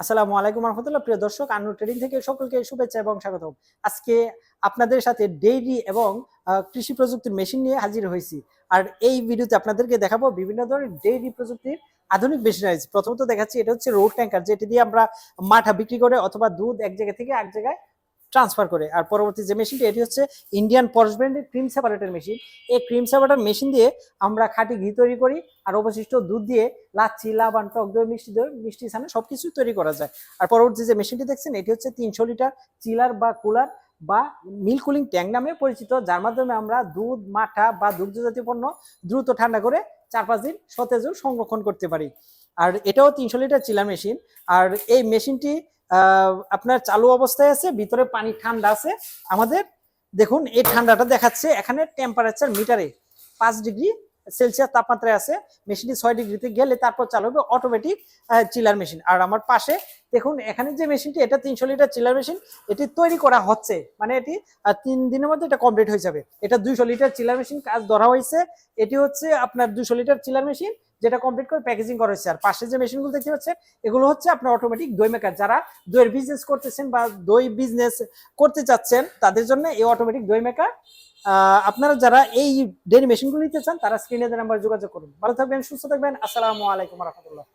আসসালামু আলাইকুম রহমতুল্লাহ। প্রিয় দর্শক আনু ট্রেডিং থেকে সকলকে শুভেচ্ছা এবং স্বাগতম। আজকে আপনাদের সাথে ডেইরি এবং কৃষি প্রযুক্তির মেশিন নিয়ে হাজির হয়েছি। আর এই ভিডিওতে আপনাদেরকে দেখাবো বিভিন্ন ধরনের ডেইরি প্রযুক্তির আধুনিক মেশিনারিজ প্রথমত দেখাচ্ছি, এটা হচ্ছে রোড ট্যাঙ্কার যেটি দিয়ে আমরা মাঠা বিক্রি করে অথবা দুধ এক জায়গা থেকে এক জায়গায় ট্রান্সফার করে। আর পরবর্তী যে মেশিনটি এটি হচ্ছে ইন্ডিয়ান পরশ ব্র্যান্ডের ক্রিম সেপারেটর মেশিন এই ক্রিম সেপারেটর মেশিন দিয়ে আমরা খাঁটি ঘি তৈরি করি আর অবশিষ্ট দুধ দিয়ে লাচ্ছি, লাবান, টক দই, মিষ্টি দই, মিষ্টি ছানা সবকিছু তৈরি করা যায়। আর পরবর্তী যে মেশিনটি দেখছেন, এটি হচ্ছে তিনশো লিটার চিলার বা কুলার বা মিল কুলিং ট্যাঙ্ক নামে পরিচিত, যার মাধ্যমে আমরা দুধ, মাঠা বা দুগ্ধ জাতীয় পণ্য দ্রুত ঠান্ডা করে চার পাঁচ দিন সতেজও সংরক্ষণ করতে পারি। আর এটাও তিনশো লিটার চিলার মেশিন আর এই মেশিনটি আপনার চালু অবস্থায় আছে, ভিতরে পানি ঠান্ডা আছে। আমাদের, দেখুন, এই ঠান্ডাটা দেখাচ্ছে, এখানে টেম্পারেচার মিটারে পাঁচ ডিগ্রি সেলসিয়াস তাপমাত্রায় আছে মেশিনটি ছয় ডিগ্রিতে গেলে তারপর চালু হবে অটোমেটিক চিলার মেশিন আর আমার পাশে, দেখুন, এখানে যে মেশিনটি এটা তিনশো লিটার চিলার মেশিন এটি তৈরি করা হচ্ছে। মানে এটি তিন দিনের মধ্যে এটা কমপ্লিট হয়ে যাবে। এটা দুইশো লিটার চিলার মেশিন কাজ ধরা হয়েছে, এটি হচ্ছে আপনার দুশো লিটার চিলার মেশিন যেটা কমপ্লিট করে প্যাকেজিং করা হয়েছে। আর পাশে যে মেশিনগুলো দেখতে পাচ্ছেন, এগুলো হচ্ছে আপনার অটোমেটিক দই মেকার যারা দইয়ের বিজনেস করতেছেন বা দই বিজনেস করতে চাচ্ছেন, তাদের জন্য এই অটোমেটিক দই মেকার আপনারা যারা এই ডেলি মেশিনগুলো নিতে চান, তারা স্ক্রিনে নাম্বার যোগাযোগ করুন। ভালো থাকবেন, সুস্থ থাকবেন। আসসালামু আলাইকুম রহমতুল্লাহ।